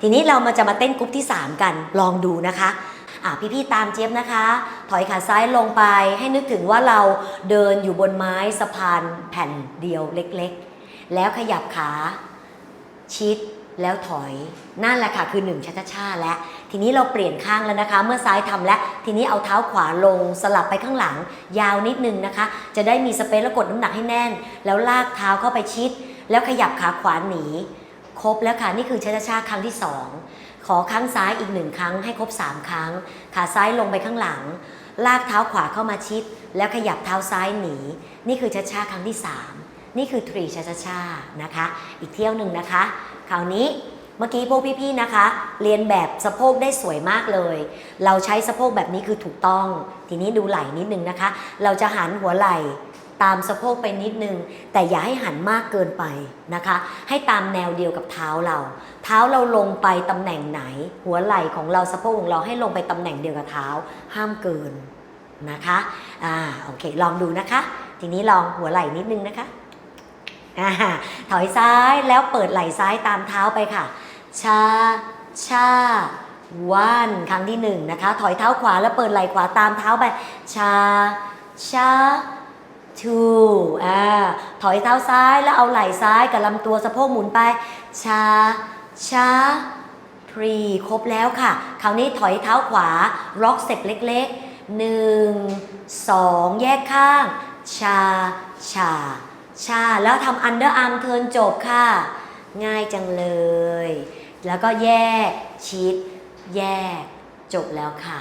ทีนี้เรามาจะมาเต้นกรุ๊ปที่ 3 กันลองดูนะคะอะพี่ๆตามเจี๊ยบนะคะ ถอยขาซ้ายลงไปให้นึกถึงว่าเราเดินอยู่บนไม้สะพานแผ่นเดียวเล็กๆ แล้วขยับขาชิดแล้วถอยนั่นแหละค่ะคือ1ชัชชาและ ทีนี้เราเปลี่ยนข้างแล้วนะคะ เมื่อซ้ายทำแล้ว ทีนี้เอาเท้าขวาลงสลับไปข้างหลัง ยาวนิดนึงนะคะ จะได้มีสเปซแล้วกดน้ำหนักให้แน่น แล้วลากเท้าเข้าไปชิด แล้วขยับขาขวาหนี ครบแล้วค่ะนี่คือชัชชาครั้งที่สองขอครั้งซ้ายอีกหนึ่งครั้งให้ครบสามครั้ง ขาซ้ายลงไปข้างหลัง ลากเท้าขวาเข้ามาชิด แล้วขยับเท้าซ้ายหนี นี่คือชัชชาครั้งที่สามนี่คือทรีชัชชานะคะ อีกเที่ยวหนึ่งนะคะ คราวนี้เมื่อกี้พวกพี่ๆนะคะ เรียนแบบสะโพกได้สวยมากเลย เราใช้สะโพกแบบนี้คือถูกต้อง ทีนี้ดูไหล่นิดนึงนะคะ เราจะหันหัวไหล่ ตามสะโพกไปนิดนึง แต่อย่าให้หันมากเกินไปนะคะ ให้ตามแนวเดียวกับเท้าเรา เท้าเราลงไปตำแหน่งไหน หัวไหล่ของเราสะโพกของเราให้ลงไปตำแหน่งเดียวกับเท้า ห้ามเกินนะคะอ่าโอเค ลองดูนะคะ ทีนี้ลองหัวไหล่นิดนึงนะคะอ่าถอยซ้ายแล้วเปิดไหล่ซ้ายตามเท้าไปค่ะชาชาวันครั้งที่หนึ่งนะคะ ถอยเท้าขวาแล้วเปิดไหล่ขวาตามเท้าไปชาชา ทูอ่าถอยเท้าซ้ายแล้วเอาไหล่ซ้ายกับลำตัวสะโพกหมุนไปชาชาทรีครบแล้วค่ะ คราวนี้ถอยเท้าขวาร็อกเต็ปเล็กๆหนึ่งสองแยกข้าง ชา ชา ชา แล้วทำอันเดอร์อาร์มเทิร์นจบค่ะ ง่ายจังเลย แล้วก็แยก ชิด แยก จบแล้วค่ะ